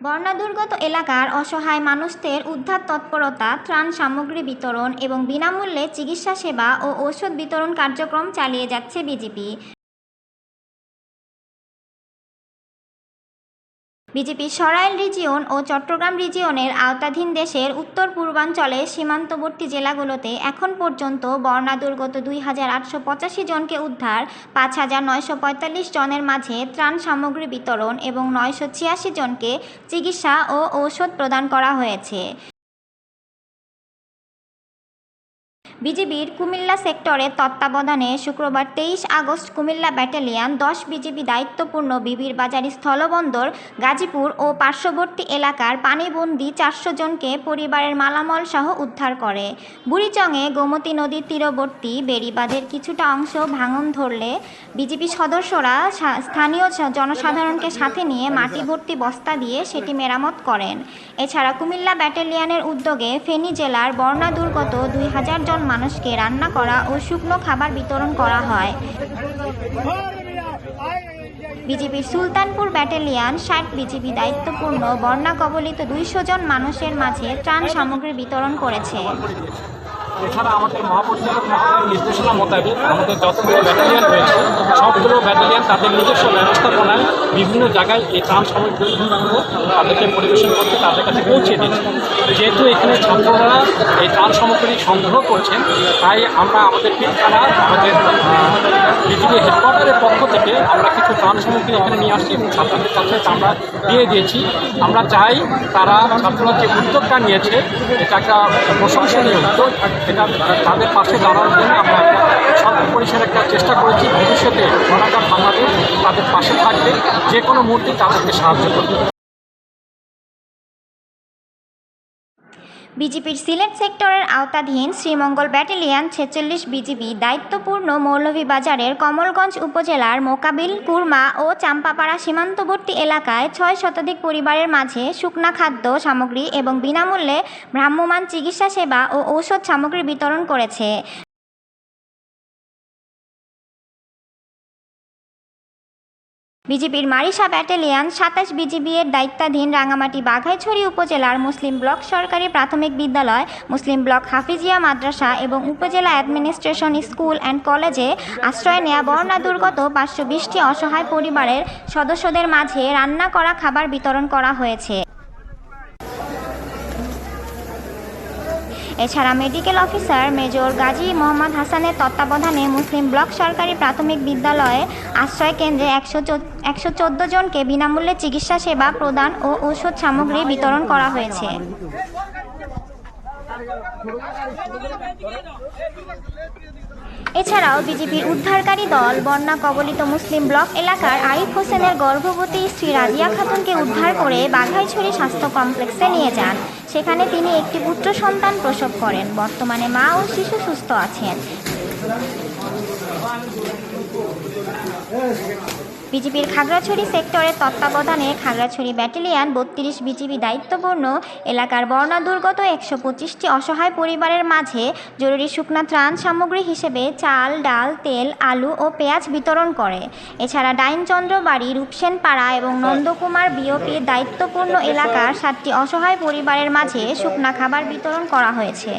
বন্যাদুর্গত এলাকার অসহায় মানুষদের উদ্ধার তৎপরতা, ত্রাণ সামগ্রী বিতরণ এবং বিনামূল্যে চিকিৎসা সেবা ও ঔষধ বিতরণ কার্যক্রম চালিয়ে যাচ্ছে বিজেপি। বিজেপি সরাইল রিজিয়ন ও চট্টগ্রাম রিজিয়নের আওতাধীন দেশের উত্তর পূর্বাঞ্চলে সীমান্তবর্তী জেলাগুলোতে এখন পর্যন্ত বর্ণাদুর্গত দুই হাজার আটশো পঁচাশি জনকে উদ্ধার, পাঁচ হাজার নয়শো পঁয়তাল্লিশ জনের মাঝে ত্রাণ সামগ্রী বিতরণ এবং নয়শো ছিয়াশি জনকে চিকিৎসা ও ঔষধ প্রদান করা হয়েছে। বিজিবির কুমিল্লা সেক্টরের তত্ত্বাবধানে শুক্রবার তেইশ আগস্ট কুমিল্লা ব্যাটালিয়ন দশ বিজিবি দায়িত্বপূর্ণ বিবির বাজার স্থলবন্দর, গাজীপুর ও পার্শ্ববর্তী এলাকার পানিবন্দি চারশো জনকে পরিবারের মালামাল সহ উদ্ধার করে। বুড়িচংয়ে গোমতী নদীর তীরবর্তী বেড়িবাঁধের কিছুটা অংশ ভাঙন ধরলে বিজিবি সদস্যরা স্থানীয় জনসাধারণকে সাথে নিয়ে মাটি ভর্তি বস্তা দিয়ে সেটি মেরামত করেন। এছাড়া কুমিল্লা ব্যাটালিয়নের উদ্যোগে ফেনী জেলার বন্যা দুর্গত দুই হাজার জন মানুষকে রান্না করা ও শুকনো খাবার বিতরণ করা হয়। বিজেপির সুলতানপুর ব্যাটালিয়ান ষাট বিজিবি দায়িত্বপূর্ণ বন্যা কবলিত দুইশো জন মানুষের মাঝে ত্রাণ সামগ্রী বিতরণ করেছে। এছাড়া আমাদের মহাপরিচালক মহোদয়ের নির্দেশনা মোতাবেক আমাদের যতগুলো ব্যাটালিয়ান রয়েছে, সবগুলো তাদের নিজস্ব ব্যবস্থাপনায় বিভিন্ন জায়গায় এই ত্রাণ সামগ্রীগুলো তাদেরকে পরিবেশন করতে তাদের কাছে পৌঁছে দিচ্ছে। যেহেতু এখানে ছাত্ররা এই ত্রাণ সামগ্রী সংগ্রহ করছেন, তাই আমরা আমাদের পিলখানা আমাদের বিজেপি হেডকোয়ার্টারের পক্ষ থেকে আমরা কিছু ত্রাণ সামগ্রী এখানে নিয়ে আসছি এবং ছাত্রদের কাছে আমরা দিয়ে দিয়েছি। আমরা চাই তারা ছাত্ররা যে উদ্যোগটা নিয়েছে, এটা একটা প্রশংসনীয় উদ্যোগ, এটা তাদের পাশে দাঁড়ানোর জন্য আমরা একটা স্বল্প পরিসরে একটা চেষ্টা করেছি। ভবিষ্যতে ঘনাকার বাংলাদেশ তাদের পাশে থাকবে, যে কোনো মুহূর্তে তাদেরকে সাহায্য করবে। বিজেপির সিলেট সেক্টরের আওতাধীন শ্রীমঙ্গল ব্যাটালিয়ন ছেচল্লিশ বিজিবি দায়িত্বপূর্ণ মৌলভীবাজারের কমলগঞ্জ উপজেলার মোকাবিল, কুরমা ও চাম্পাপাড়া সীমান্তবর্তী এলাকায় ছয় শতাধিক পরিবারের মাঝে শুকনা খাদ্য সামগ্রী এবং বিনামূল্যে ভ্রাম্যমাণ চিকিৎসা সেবা ও ঔষধ সামগ্রী বিতরণ করেছে। বিজেপির মারিসা ব্যাটালিয়ান সাতাশ বিজিবি এর দায়িত্বাধীন রাঙামাটি বাঘাইছড়ি উপজেলার মুসলিম ব্লক সরকারি প্রাথমিক বিদ্যালয়, মুসলিম ব্লক হাফিজিয়া মাদ্রাসা এবং উপজেলা অ্যাডমিনিস্ট্রেশন স্কুল অ্যান্ড কলেজে আশ্রয় নেয়া বর্ণা দুর্গত পাঁচশো বিশটি অসহায় পরিবারের সদস্যদের মাঝে রান্না করা খাবার বিতরণ করা হয়েছে। এছাড়া medical officer major Gazi Mohammad হাসানের তত্ত্বাবধানে মুসলিম ব্লক সরকারি প্রাথমিক বিদ্যালয়ে আশ্রয় কেন্দ্রে একশো একশো চোদ্দ জনকে বিনামূল্যে চিকিৎসা সেবা প্রদান ও ঔষধ সামগ্রী বিতরণ করা হয়েছে। এছাড়াও বিজেপির উদ্ধারকারী দল বন্যা কবলিত মুসলিম ব্লক এলাকার আরিফ হোসেনের গর্ভবতী স্ত্রী রাজিয়া খাতুনকে উদ্ধার করে বাঘাইছড়ি স্বাস্থ্য কমপ্লেক্সে নিয়ে যান। সেখানে তিনি একটি পুত্র সন্তান প্রসব করেন। বর্তমানে মা ও শিশু সুস্থ আছেন। বিজেপির খাগড়াছড়ি সেক্টরের তত্ত্বাবধানে খাগড়াছড়ি ব্যাটালিয়ন বত্রিশ বিজিবি দায়িত্বপূর্ণ। এলাকার বর্ণা দুর্গত একশো পঁচিশটি অসহায় পরিবারের মাঝে জরুরি শুকনা ত্রাণ সামগ্রী হিসেবে চাল, ডাল, তেল, আলু ও পেঁয়াজ বিতরণ করে। এছাড়া ডাইনচন্দ্র বাড়ি রূপসেন পাড়া এবং নন্দকুমার বিওপির দায়িত্বপূর্ণ এলাকার সাতটি অসহায় পরিবারের মাঝে শুকনা খাবার বিতরণ করা হয়েছে।